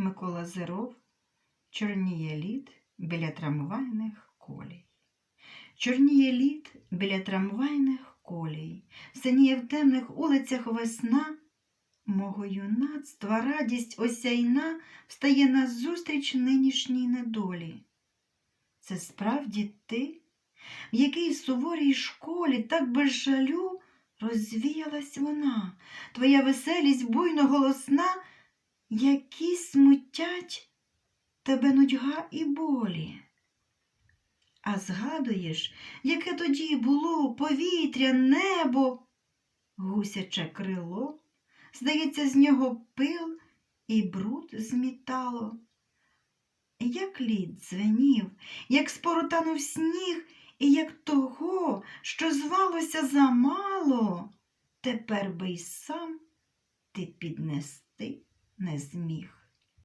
Микола Зеров, чорніє лід біля трамвайних колій. Чорніє лід біля трамвайних колій, синіє в темних улицях весна, мого юнацтва радість осяйна встає назустріч нинішній недолі. Це справді ти, в якій суворій школі так без жалю розвіялась вона, твоя веселість буйно голосна, які смутять тебе нудьга і болі. А згадуєш, яке тоді було повітря, небо, гусяче крило, здається, з нього пил і бруд змітало. Як лід дзвенів, як споро танув сніг, і як того, що звалося замало, тепер би й сам ти піднести не зміг.